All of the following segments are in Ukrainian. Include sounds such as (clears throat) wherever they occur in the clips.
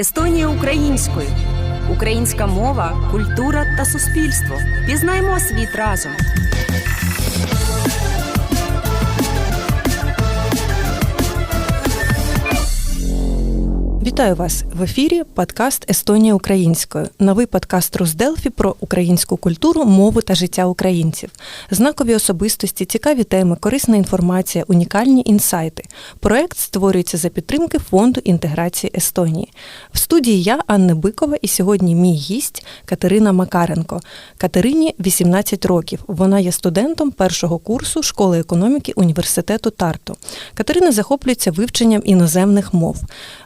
Естонія українською. Українська мова, культура та суспільство. Пізнаймо світ разом. Вітаю вас в ефірі. Подкаст Естонія українською. Новий подкаст Русделфі про українську культуру, мову та життя українців. Знакові особистості, цікаві теми, корисна інформація, унікальні інсайти. Проект створюється за підтримки фонду інтеграції Естонії. В студії я Анна Бикова, і сьогодні мій гість Катерина Макаренко. Катерині 18 років. Вона є студентом першого курсу школи економіки університету Тарту. Катерина захоплюється вивченням іноземних мов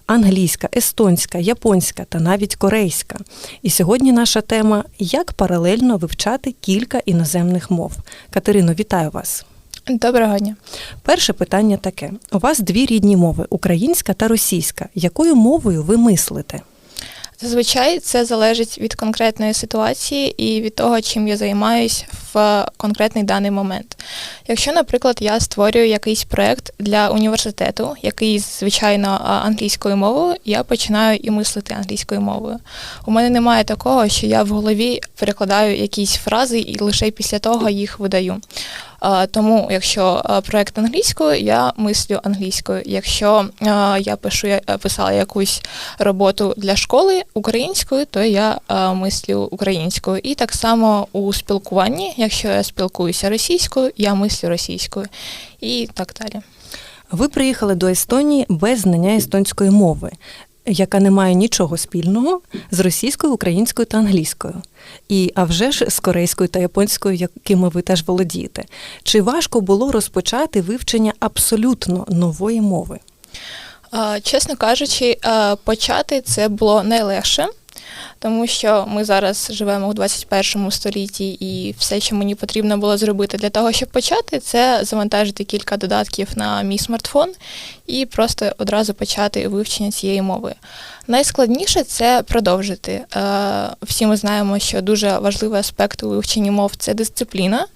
англійська, естонська, японська та навіть корейська. І сьогодні наша тема як паралельно вивчати кілька іноземних мов. Катерино, вітаю вас. Доброго дня. Перше питання таке: у вас дві рідні мови українська та російська. Якою мовою ви мислите? Зазвичай це залежить від конкретної ситуації і від того, чим я займаюсь в конкретний даний момент. Якщо, наприклад, я створюю якийсь проєкт для університету, який, звичайно, англійською мовою, я починаю і мислити англійською мовою. У мене немає такого, що я в голові перекладаю якісь фрази і лише після того їх видаю. Тому, якщо проєкт англійською, я мислю англійською. Якщо я пишу я писала якусь роботу для школи українською, то я мислю українською. І так само у спілкуванні, якщо я спілкуюся російською, я мислю російською і так далі. Ви приїхали до Естонії без знання естонської мови яка не має нічого спільного з російською, українською та англійською, і а вже ж з корейською та японською, якими ви теж володієте. Чи важко було розпочати вивчення абсолютно нової мови? Чесно кажучи, почати це було найлегше тому що ми зараз живемо у 21 столітті, і все, що мені потрібно було зробити для того, щоб почати, це завантажити кілька додатків на мій смартфон і просто одразу почати вивчення цієї мови. Найскладніше це продовжити. Е, всі ми знаємо, що дуже важливий аспект у вивченні мов це дисципліна.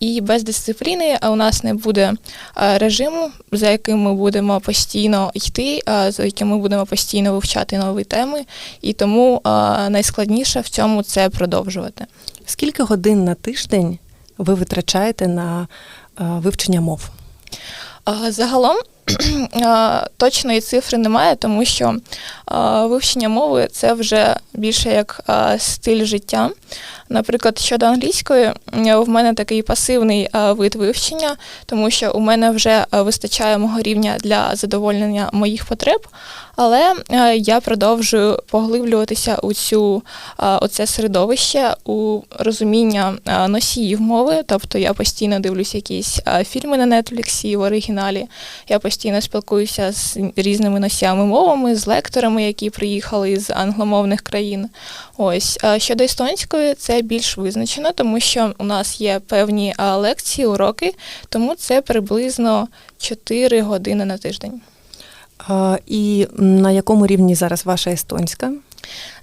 І без дисципліни у нас не буде е, режиму, за яким ми будемо постійно йти, е, за яким ми будемо постійно вивчати нові теми. І тому найскладніше в цьому це продовжувати. Скільки годин на тиждень ви витрачаєте на вивчення мов? Загалом (clears throat) точної цифри немає, тому що вивчення мови це вже більше як стиль життя. Наприклад, щодо англійської, в мене такий пасивний вид вивчення, тому що у мене вже вистачає мого рівня для задовольнення моїх потреб, але я продовжую поглиблюватися у цю оце середовище, у розуміння носіїв мови. Тобто я постійно дивлюся якісь фільми на Нетфліксі в оригіналі. Я постійно спілкуюся з різними носіями мовами, з лекторами, які приїхали з англомовних країн. Ось щодо естонської, це більш визначено, тому що у нас є певні лекції, уроки, тому це приблизно 4 години на тиждень. І на якому рівні зараз ваша естонська?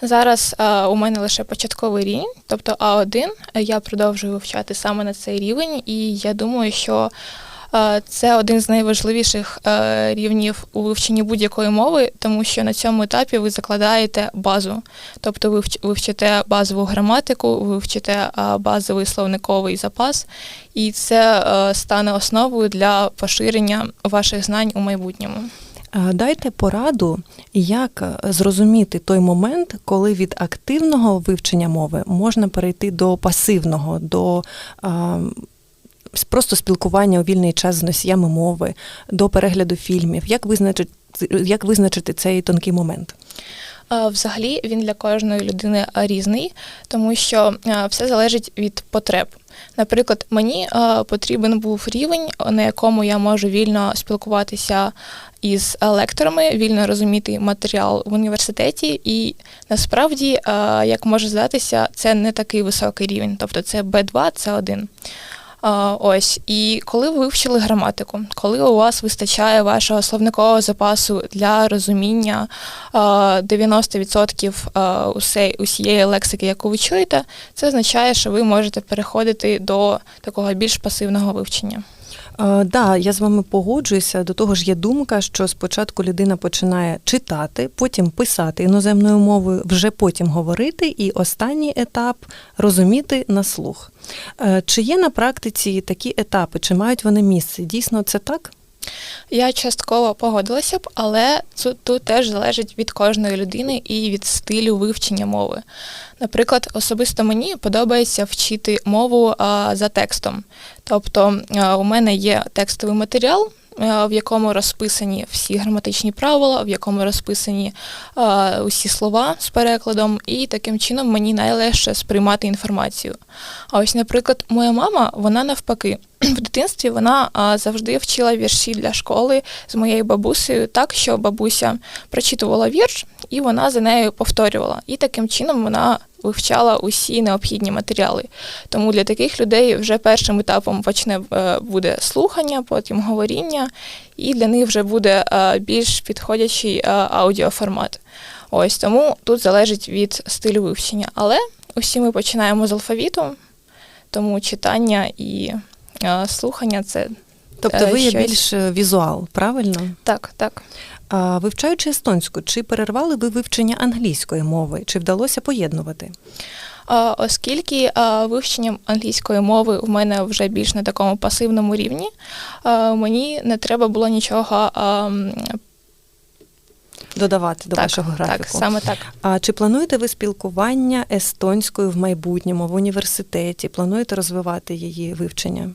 Зараз а, у мене лише початковий рівень, тобто А1. Я продовжую вивчати саме на цей рівень, і я думаю, що це один з найважливіших е, рівнів у вивченні будь-якої мови, тому що на цьому етапі ви закладаєте базу. Тобто ви вчите базову граматику, ви вчите базовий словниковий запас, і це е, стане основою для поширення ваших знань у майбутньому. Дайте пораду, як зрозуміти той момент, коли від активного вивчення мови можна перейти до пасивного, до просто спілкування у вільний час з носіями мови, до перегляду фільмів. Як визначити, як визначити цей тонкий момент? Взагалі він для кожної людини різний, тому що все залежить від потреб. Наприклад, мені потрібен був рівень, на якому я можу вільно спілкуватися із лекторами, вільно розуміти матеріал в університеті, і насправді, як може здатися, це не такий високий рівень, тобто це Б2, це 1 Ось, і коли ви вивчили граматику, коли у вас вистачає вашого словникового запасу для розуміння 90% усієї лексики, яку ви чуєте, це означає, що ви можете переходити до такого більш пасивного вивчення. Е, да, я з вами погоджуюся. До того ж, є думка, що спочатку людина починає читати, потім писати іноземною мовою, вже потім говорити, і останній етап розуміти на слух. Е, Чи є на практиці такі етапи, чи мають вони місце? Дійсно, це так? Я частково погодилася б, але тут, тут теж залежить від кожної людини і від стилю вивчення мови. Наприклад, особисто мені подобається вчити мову а, за текстом. Тобто а, у мене є текстовий матеріал, в якому розписані всі граматичні правила, в якому розписані а, усі слова з перекладом, і таким чином мені найлегше сприймати інформацію. А ось, наприклад, моя мама, вона навпаки. (clears throat) В дитинстві вона завжди вчила вірші для школи з моєю бабусею, так що бабуся прочитувала вірш, і вона за нею повторювала. І таким чином вона вивчала усі необхідні матеріали. Тому для таких людей вже першим етапом почне е, буде слухання, потім говоріння, і для них вже буде е, більш підходячий е, аудіоформат. Ось тому тут залежить від стилю вивчення. Але усі ми починаємо з алфавіту, тому читання і слухання це Тобто Е, ви є щось. більш е, візуал, правильно? так, так. А, вивчаючи естонську, чи перервали ви вивчення англійської мови, чи вдалося поєднувати? А, Оскільки а, вивчення англійської мови в мене вже більш на такому пасивному рівні, а, мені не треба було нічого а, Додавати до так, вашого графіку. Так, саме так. А чи плануєте ви спілкування естонською в майбутньому в університеті? Плануєте розвивати її вивчення?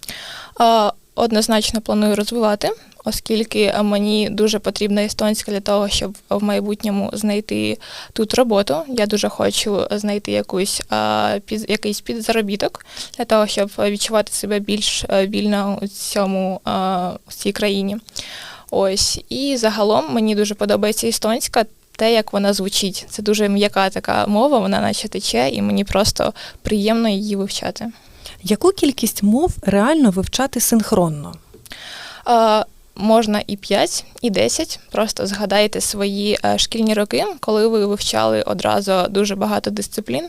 А, Однозначно планую розвивати, оскільки мені дуже потрібна естонська для того, щоб в майбутньому знайти тут роботу. Я дуже хочу знайти якусь а, під, якийсь підзаробіток для того, щоб відчувати себе більш е, вільно у цьому а, в цій країні. Ось і загалом мені дуже подобається естонська. Те, як вона звучить, це дуже м'яка така мова, вона наче тече, і мені просто приємно її вивчати. Яку кількість мов реально вивчати синхронно? А, можна і 5, і 10. Просто згадайте свої е, шкільні роки, коли ви вивчали одразу дуже багато дисциплін.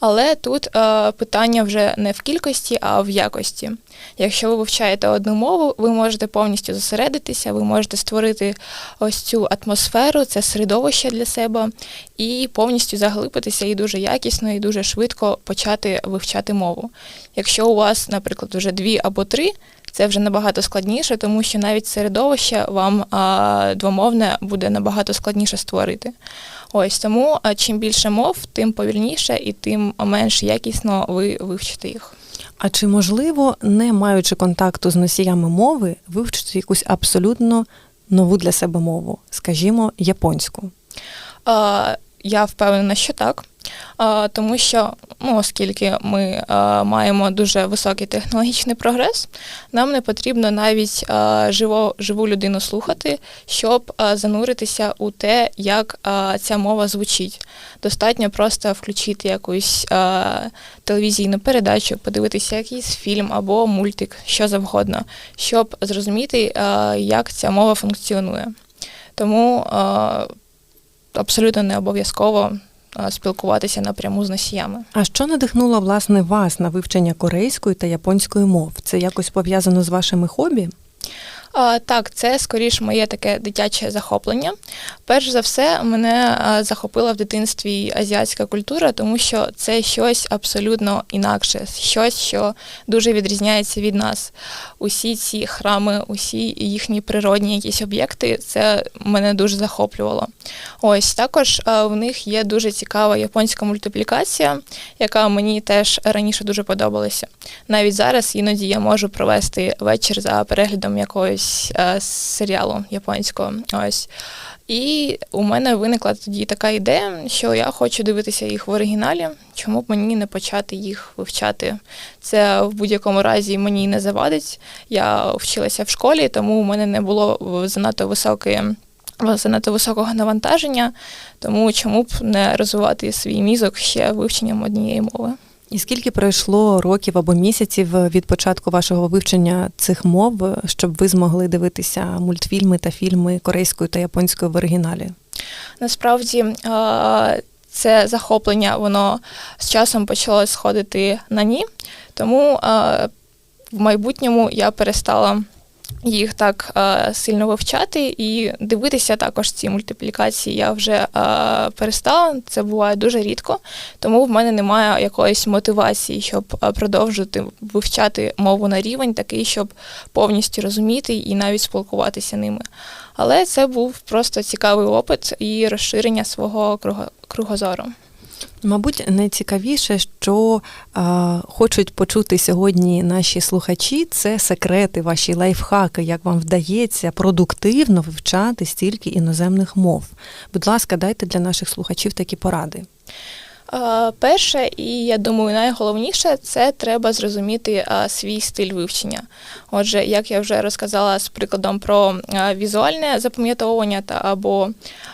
Але тут е, питання вже не в кількості, а в якості. Якщо ви вивчаєте одну мову, ви можете повністю зосередитися, ви можете створити ось цю атмосферу, це середовище для себе, і повністю заглибитися і дуже якісно, і дуже швидко почати вивчати мову. Якщо у вас, наприклад, вже дві або три, це вже набагато складніше, тому що навіть середовище вам а, двомовне буде набагато складніше створити. Ось тому чим більше мов, тим повільніше і тим менш якісно ви вивчите їх. А чи можливо, не маючи контакту з носіями мови, вивчити якусь абсолютно нову для себе мову, скажімо, японську? Е, я впевнена, що так. Тому що, ну, оскільки ми маємо дуже високий технологічний прогрес, нам не потрібно навіть живо, живу людину слухати, щоб зануритися у те, як ця мова звучить. Достатньо просто включити якусь телевізійну передачу, подивитися якийсь фільм або мультик, що завгодно, щоб зрозуміти, як ця мова функціонує. Тому абсолютно не обов'язково спілкуватися напряму з носіями. А що надихнуло власне вас на вивчення корейської та японської мов? Це якось пов'язано з вашими хобі? А, так, це скоріш моє таке дитяче захоплення. Перш за все, мене захопила в дитинстві азіатська культура, тому що це щось абсолютно інакше, щось, що дуже відрізняється від нас. Усі ці храми, усі їхні природні якісь об'єкти, це мене дуже захоплювало. Ось також в них є дуже цікава японська мультиплікація, яка мені теж раніше дуже подобалася. Навіть зараз іноді я можу провести вечір за переглядом якогось е, серіалу японського. Ось. І у мене виникла тоді така ідея, що я хочу дивитися їх в оригіналі, чому б мені не почати їх вивчати. Це в будь-якому разі мені не завадить. Я вчилася в школі, тому у мене не було занадто високої. Занадто високого навантаження, тому чому б не розвивати свій мізок ще вивченням однієї мови. І скільки пройшло років або місяців від початку вашого вивчення цих мов, щоб ви змогли дивитися мультфільми та фільми корейською та японською в оригіналі? Насправді це захоплення, воно з часом почало сходити на ні, тому в майбутньому я перестала їх так е, сильно вивчати і дивитися також ці мультиплікації. Я вже е, перестала. Це буває дуже рідко, тому в мене немає якоїсь мотивації, щоб е, продовжувати вивчати мову на рівень такий, щоб повністю розуміти і навіть спілкуватися ними. Але це був просто цікавий опит і розширення свого круго- кругозору. Мабуть, найцікавіше, що е, хочуть почути сьогодні наші слухачі, це секрети, ваші лайфхаки, як вам вдається продуктивно вивчати стільки іноземних мов. Будь ласка, дайте для наших слухачів такі поради. Е, Перше, і я думаю, найголовніше це треба зрозуміти е, свій стиль вивчення. Отже, як я вже розказала з прикладом про е, візуальне запам'ятовування та або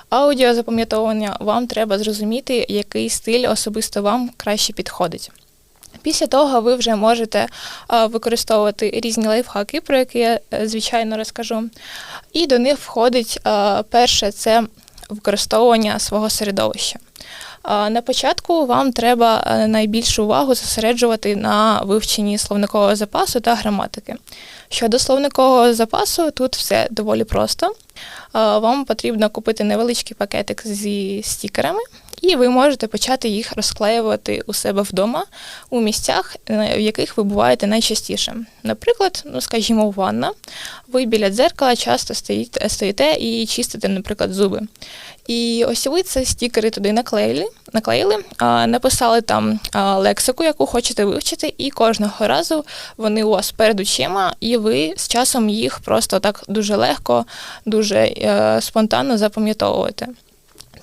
аудіозапам'ятовування, вам треба зрозуміти, який стиль особисто вам краще підходить. Після того ви вже можете використовувати різні лайфхаки, про які я звичайно розкажу. І до них входить перше це використовування свого середовища. На початку вам треба е, найбільшу увагу зосереджувати на вивченні словникового запасу та граматики. Щодо словникового запасу, тут все доволі просто. Вам потрібно купити невеличкий пакетик зі стікерами, і ви можете почати їх розклеювати у себе вдома у місцях, е, в яких ви буваєте найчастіше. Наприклад, ну скажімо, ванна. Ви біля дзеркала часто стоїте і чистите, наприклад, зуби. І ось ви це стікери туди наклеїли, наклеїли написали там лексику, яку хочете вивчити, і кожного разу вони у вас перед очима, і ви з часом їх просто так дуже легко, дуже е, спонтанно запам'ятовуєте.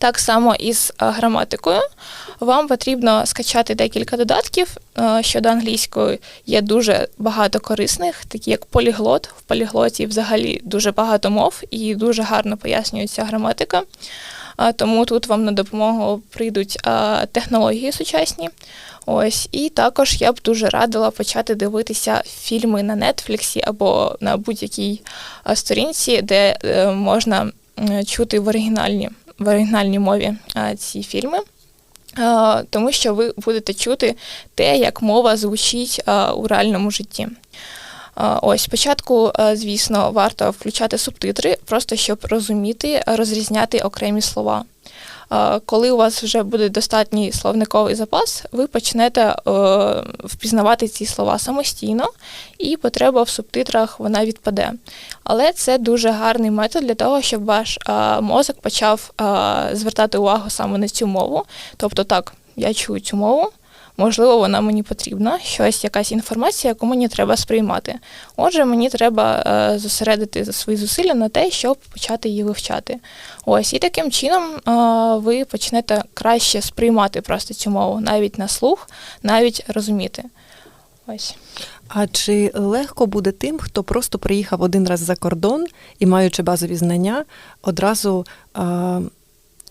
Так само із е, граматикою. Вам потрібно скачати декілька додатків. Е, Щодо англійської є дуже багато корисних, такі як поліглот. В поліглоті взагалі дуже багато мов і дуже гарно пояснюється граматика. Тому тут вам на допомогу прийдуть технології сучасні. Ось, і також я б дуже радила почати дивитися фільми на Нетфліксі або на будь-якій сторінці, де е, можна чути в оригінальній, в оригінальній мові ці фільми. Тому що ви будете чути те, як мова звучить у реальному житті. Ось спочатку, звісно, варто включати субтитри, просто щоб розуміти, розрізняти окремі слова. Коли у вас вже буде достатній словниковий запас, ви почнете е, впізнавати ці слова самостійно, і потреба в субтитрах вона відпаде. Але це дуже гарний метод для того, щоб ваш е, мозок почав е, звертати увагу саме на цю мову. Тобто, так, я чую цю мову. Можливо, вона мені потрібна, щось, якась інформація, яку мені треба сприймати. Отже, мені треба е, зосередити свої зусилля на те, щоб почати її вивчати. Ось і таким чином е, ви почнете краще сприймати просто цю мову, навіть на слух, навіть розуміти. Ось. А чи легко буде тим, хто просто приїхав один раз за кордон і, маючи базові знання, одразу а,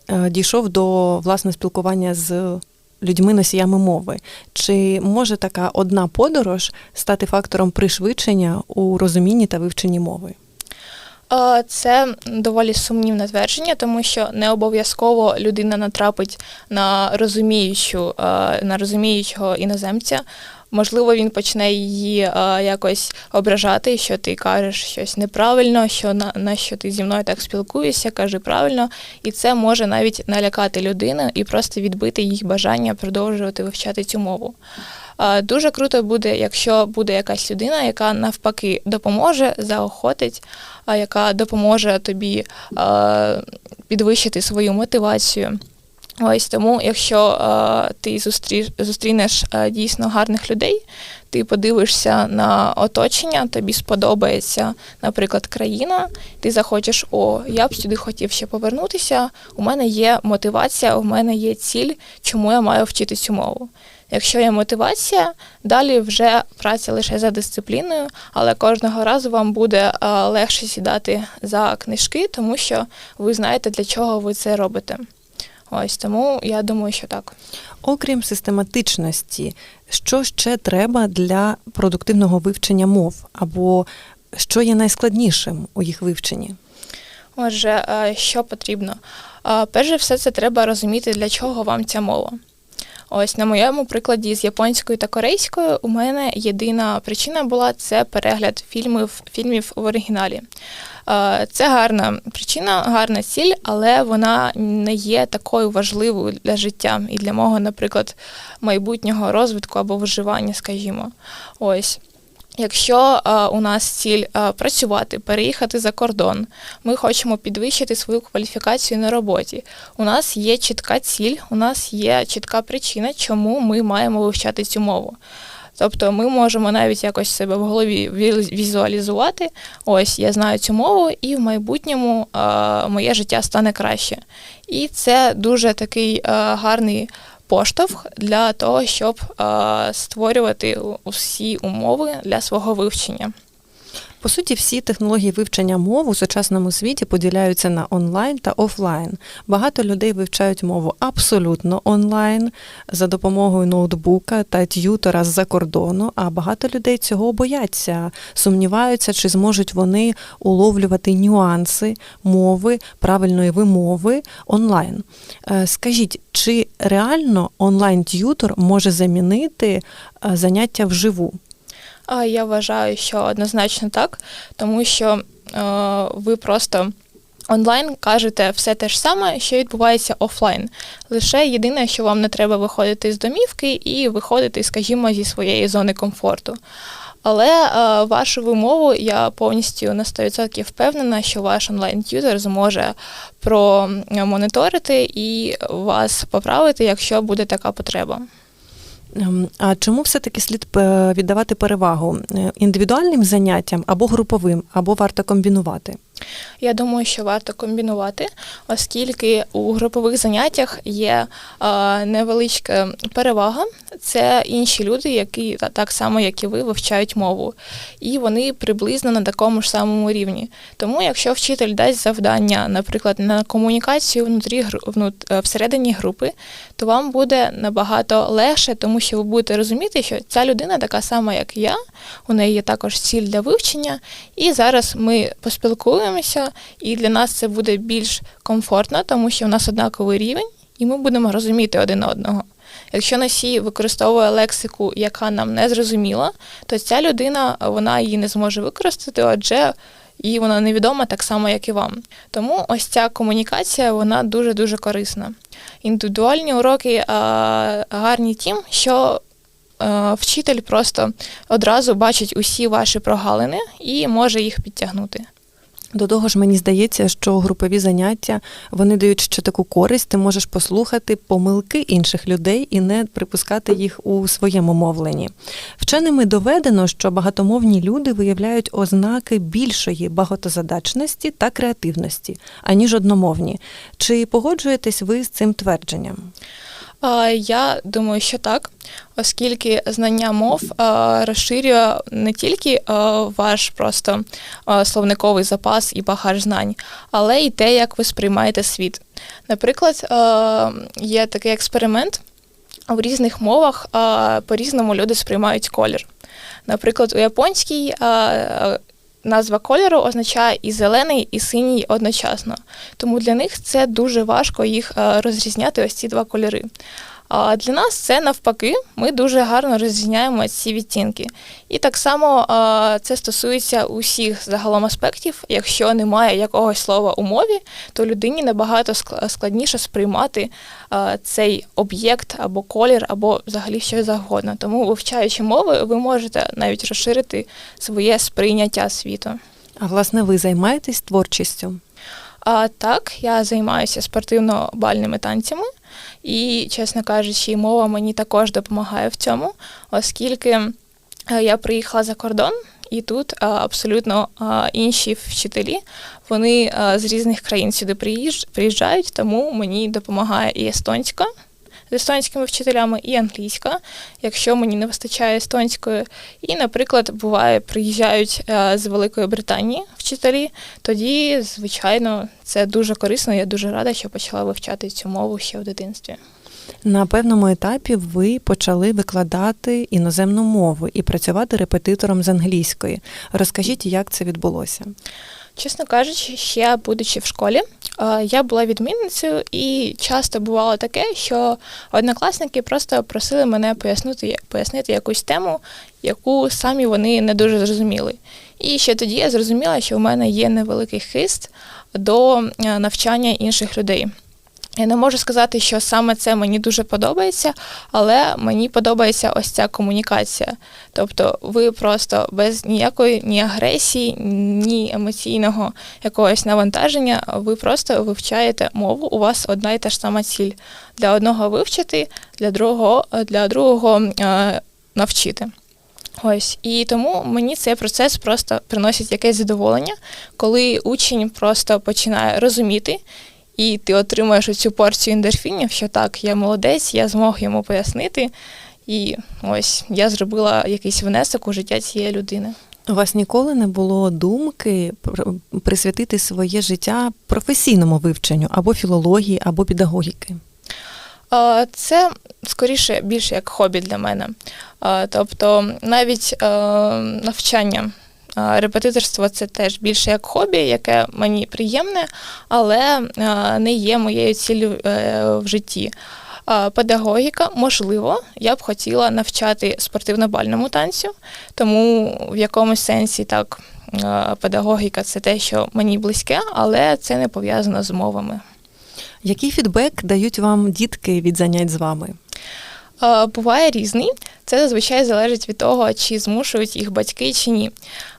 а, дійшов до власне спілкування з людьми-носіями мови? Чи може така одна подорож стати фактором пришвидшення у розумінні та вивченні мови? Це доволі сумнівне твердження, тому що не обов'язково людина натрапить на розуміючу, на розуміючого іноземця. Можливо, він почне її е, якось ображати, що ти кажеш щось неправильно, що на, на що ти зі мною так спілкуєшся, кажи правильно, і це може навіть налякати людину і просто відбити їх бажання продовжувати вивчати цю мову. Е, Дуже круто буде, якщо буде якась людина, яка навпаки допоможе, заохотить, а яка допоможе тобі е, підвищити свою мотивацію. Ось тому, якщо е, ти зустрі, зустрінеш е, дійсно гарних людей, ти подивишся на оточення, тобі сподобається, наприклад, країна, ти захочеш, о, я б сюди хотів ще повернутися. У мене є мотивація, у мене є ціль, чому я маю вчити цю мову. Якщо є мотивація, далі вже праця лише за дисципліною, але кожного разу вам буде е, легше сідати за книжки, тому що ви знаєте, для чого ви це робите. Ось тому я думаю, що так. Окрім систематичності, що ще треба для продуктивного вивчення мов, або що є найскладнішим у їх вивченні? Отже, е, що потрібно? Е, Перш за все, це треба розуміти, для чого вам ця мова. Ось на моєму прикладі з японською та корейською у мене єдина причина була це перегляд фільмів, фільмів в оригіналі. Е, Це гарна причина, гарна ціль, але вона не є такою важливою для життя і для мого, наприклад, майбутнього розвитку або виживання, скажімо. Ось. Якщо е, у нас ціль е, працювати, переїхати за кордон, ми хочемо підвищити свою кваліфікацію на роботі. У нас є чітка ціль, у нас є чітка причина, чому ми маємо вивчати цю мову. Тобто ми можемо навіть якось себе в голові візуалізувати. Ось я знаю цю мову, і в майбутньому е, моє життя стане краще. І це дуже такий е, гарний поштовх для того, щоб е, створювати усі умови для свого вивчення. По суті, всі технології вивчення мов у сучасному світі поділяються на онлайн та офлайн. Багато людей вивчають мову абсолютно онлайн за допомогою ноутбука та т'ютора з-за кордону, а багато людей цього бояться, сумніваються, чи зможуть вони уловлювати нюанси мови, правильної вимови онлайн. Е, Скажіть, чи реально онлайн-т'ютор може замінити е, заняття вживу? Я вважаю, що однозначно так, тому що е, ви просто онлайн кажете все те ж саме, що відбувається офлайн. Лише єдине, що вам не треба виходити з домівки і виходити, скажімо, зі своєї зони комфорту. Але е, вашу вимову я повністю на 100% впевнена, що ваш онлайн-тютер зможе промоніторити і вас поправити, якщо буде така потреба. Ем, А чому все-таки слід е, віддавати перевагу е, індивідуальним заняттям або груповим, або варто комбінувати? Я думаю, що варто комбінувати, оскільки у групових заняттях є невеличка перевага. Це інші люди, які так само, як і ви, вивчають мову, і вони приблизно на такому ж самому рівні. Тому, якщо вчитель дасть завдання, наприклад, на комунікацію внутрі внут- е, всередині групи, то вам буде набагато легше, тому що ви будете розуміти, що ця людина така сама, як я, у неї є також ціль для вивчення, і зараз ми поспілкуємося, і для нас це буде більш комфортно, тому що у нас однаковий рівень, і ми будемо розуміти один одного. Якщо носій використовує лексику, яка нам не зрозуміла, то ця людина вона її не зможе використати, адже їй вона невідома так само, як і вам. Тому ось ця комунікація вона дуже дуже корисна. Індивідуальні уроки гарні тим, що е, вчитель просто одразу бачить усі ваші прогалини і може їх підтягнути. До того ж, мені здається, що групові заняття вони дають ще таку користь. Ти можеш послухати помилки інших людей і не припускати їх у своєму мовленні. Вченими доведено, що багатомовні люди виявляють ознаки більшої багатозадачності та креативності, аніж одномовні. Чи погоджуєтесь ви з цим твердженням? Я думаю, що так, оскільки знання мов розширює не тільки ваш просто словниковий запас і багаж знань, але й те, як ви сприймаєте світ. Наприклад, є такий експеримент. В різних мовах по-різному люди сприймають колір. Наприклад, у японській назва кольору означає і зелений, і синій одночасно. Тому для них це дуже важко їх розрізняти ось ці два кольори. А для нас це навпаки, ми дуже гарно розрізняємо ці відтінки. І так само а, це стосується усіх загалом аспектів. Якщо немає якогось слова у мові, то людині набагато ск- складніше сприймати а, цей об'єкт або колір, або взагалі що завгодно. Тому, вивчаючи мови, ви можете навіть розширити своє сприйняття світу. А власне, ви займаєтесь творчістю? А так, я займаюся спортивно-бальними танцями, і, чесно кажучи, мова мені також допомагає в цьому, оскільки е, я приїхала за кордон, і тут а, абсолютно а, інші вчителі, вони з різних країн сюди приїж- приїжджають, тому мені допомагає і естонська. З естонськими вчителями і англійська, якщо мені не вистачає естонської. І, наприклад, буває, приїжджають е, з Великої Британії вчителі, тоді, звичайно, це дуже корисно. Я дуже рада, що почала вивчати цю мову ще в дитинстві. На певному етапі ви почали викладати іноземну мову і працювати репетитором з англійської. Розкажіть, як це відбулося? Чесно кажучи, ще будучи в школі, е, я була відмінницею, і часто бувало таке, що однокласники просто просили мене пояснити, пояснити якусь тему, яку самі вони не дуже зрозуміли. І ще тоді я зрозуміла, що в мене є невеликий хист до е, навчання інших людей. Я не можу сказати, що саме це мені дуже подобається, але мені подобається ось ця комунікація. Тобто ви просто без ніякої ні агресії, ні емоційного якогось навантаження, ви просто вивчаєте мову. У вас одна і та ж сама ціль. Для одного вивчити, для другого, для другого е, навчити. Ось і тому мені цей процес просто приносить якесь задоволення, коли учень просто починає розуміти, і ти отримуєш цю порцію ендорфінів, що так, я молодець, я змог йому пояснити. І ось я зробила якийсь внесок у життя цієї людини. У вас ніколи не було думки пр- присвятити своє життя професійному вивченню або філології, або педагогіки? Це скоріше більше як хобі для мене. Тобто навіть навчання. Репетиторство це теж більше як хобі, яке мені приємне, але не є моєю ціллю е, в житті. Педагогіка, можливо, я б хотіла навчати спортивно-бальному танцю, тому в якомусь сенсі так педагогіка це те, що мені близьке, але це не пов'язано з мовами. Який фідбек дають вам дітки від занять з вами? Буває різний. Це зазвичай залежить від того, чи змушують їх батьки чи ні.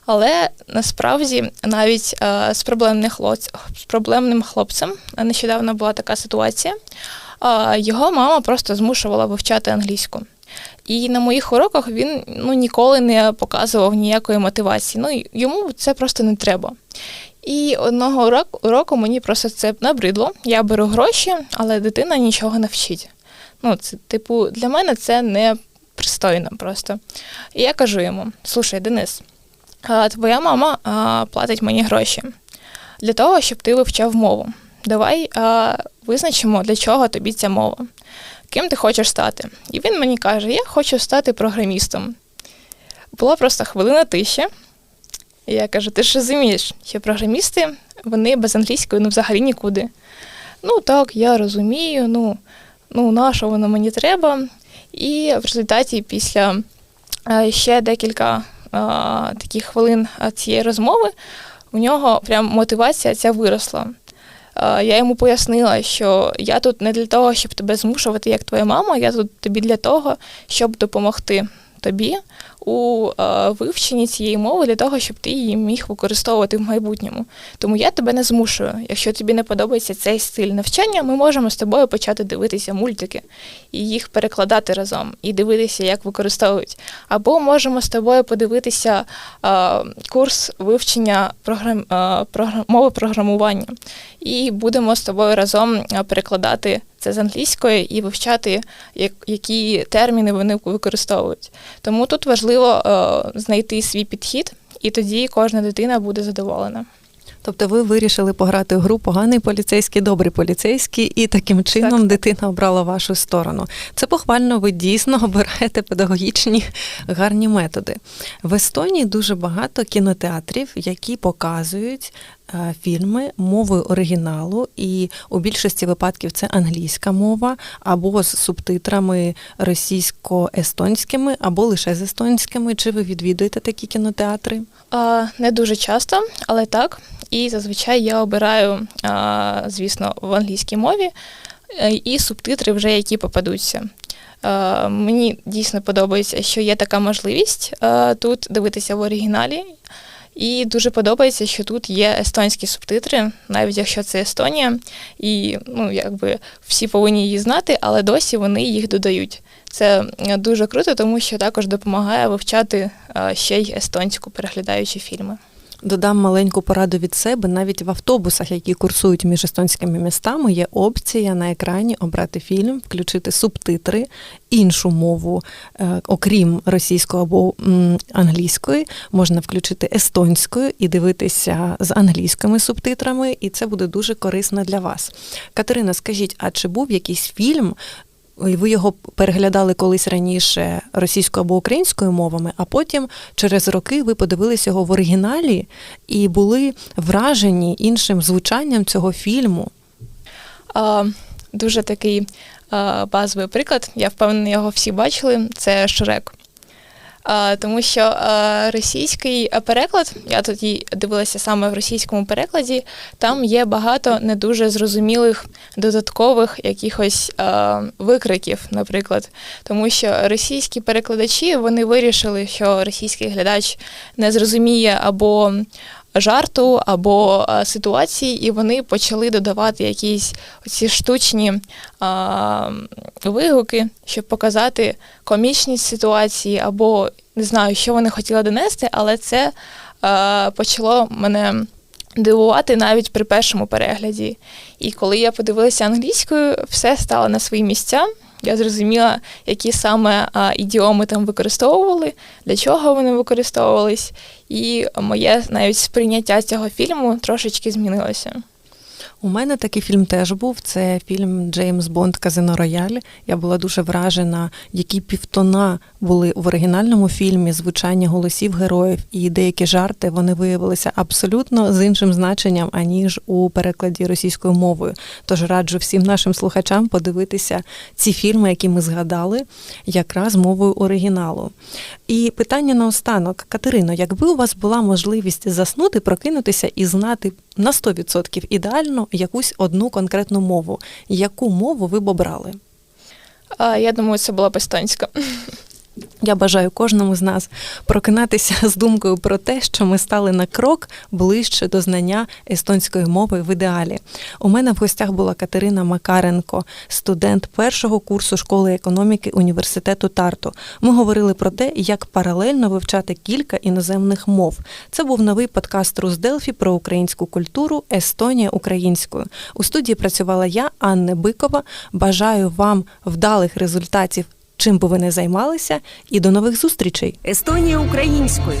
Але насправді навіть е, з, проблемним хлоп... з проблемним хлопцем нещодавно була така ситуація. Е, Його мама просто змушувала вивчати англійську. І на моїх уроках він ну, ніколи не показував ніякої мотивації. Ну, йому це просто не треба. І одного уроку, уроку мені просто це набридло. Я беру гроші, але дитина нічого не вчить. Ну, це, типу, для мене це не пристойно просто. І я кажу йому: слушай, Денис, твоя мама платить мені гроші для того, щоб ти вивчав мову. Давай визначимо, для чого тобі ця мова. Ким ти хочеш стати? І він мені каже: Я хочу стати програмістом. Була просто хвилина тиші. І я кажу: ти ж розумієш, що програмісти вони без англійської ну, взагалі нікуди. Ну так, я розумію, ну, ну на що воно мені треба. І в результаті після е, ще декілька е, таких хвилин е, цієї розмови у нього прям мотивація ця виросла. Я йому пояснила, що я тут не для того, щоб тебе змушувати, як твоя мама, я тут тобі для того, щоб допомогти тобі у е, вивченні цієї мови для того, щоб ти її міг використовувати в майбутньому. Тому я тебе не змушую. Якщо тобі не подобається цей стиль навчання, ми можемо з тобою почати дивитися мультики і їх перекладати разом, і дивитися, як використовують. Або можемо з тобою подивитися е, курс вивчення е, програм, мови програмування, і будемо з тобою разом перекладати це з англійської і вивчати, як, які терміни вони використовують. Тому тут важливо е, знайти свій підхід, і тоді кожна дитина буде задоволена. Тобто ви вирішили пограти в гру поганий поліцейський, добрий поліцейський, і таким чином так. дитина обрала вашу сторону. Це похвально, ви дійсно (laughs) обираєте педагогічні гарні методи. В Естонії дуже багато кінотеатрів, які показують фільми мовою оригіналу, і у більшості випадків це англійська мова, або з субтитрами російсько-естонськими, або лише з естонськими. Чи ви відвідуєте такі кінотеатри? Не дуже часто, але так. І зазвичай я обираю, звісно, в англійській мові е, і субтитри вже які попадуться. Е, Мені дійсно подобається, що є така можливість е, тут дивитися в оригіналі. І дуже подобається, що тут є естонські субтитри, навіть якщо це Естонія, і ну якби всі повинні її знати, але досі вони їх додають. Це е, дуже круто, тому що також допомагає вивчати е, ще й естонську, переглядаючи фільми. Додам маленьку пораду від себе. Навіть в автобусах, які курсують між естонськими містами, є опція на екрані обрати фільм, включити субтитри, іншу мову, е, окрім російської або англійської, можна включити естонською і дивитися з англійськими субтитрами, і це буде дуже корисно для вас. Катерина, скажіть, а чи був якийсь фільм? Ви його переглядали колись раніше російською або українською мовами, а потім через роки ви подивилися його в оригіналі і були вражені іншим звучанням цього фільму. А, дуже такий а, базовий приклад. Я впевнена, його всі бачили. Це Шрек. Тому що російський переклад, я тоді дивилася саме в російському перекладі, там є багато не дуже зрозумілих додаткових якихось викриків, наприклад. Тому що російські перекладачі вони вирішили, що російський глядач не зрозуміє або жарту або ситуації, і вони почали додавати якісь оці штучні а, вигуки, щоб показати комічність ситуації, або не знаю, що вони хотіли донести, але це а, почало мене дивувати навіть при першому перегляді. І коли я подивилася англійською, все стало на свої місця. Я зрозуміла, які саме а, ідіоми там використовували, для чого вони використовувались, і моє навіть сприйняття цього фільму трошечки змінилося. У мене такий фільм теж був. Це фільм Джеймс Бонд Казино Рояль. Я була дуже вражена, які півтона були в оригінальному фільмі, звучання голосів героїв і деякі жарти вони виявилися абсолютно з іншим значенням, аніж у перекладі російською мовою. Тож раджу всім нашим слухачам подивитися ці фільми, які ми згадали, якраз мовою оригіналу. І питання наостанок, Катерино, якби у вас була можливість заснути, прокинутися і знати на 100% ідеально якусь одну конкретну мову, яку мову ви б обрали? Я думаю, це була б естонська. Я бажаю кожному з нас прокинатися з думкою про те, що ми стали на крок ближче до знання естонської мови в ідеалі. У мене в гостях була Катерина Макаренко, студент першого курсу школи економіки університету Тарту. Ми говорили про те, як паралельно вивчати кілька іноземних мов. Це був новий подкаст Русделфі про українську культуру Естонія українською. У студії працювала я, Анна Бикова. Бажаю вам вдалих результатів чим би ви не займалися, і до нових зустрічей. Естонія українською.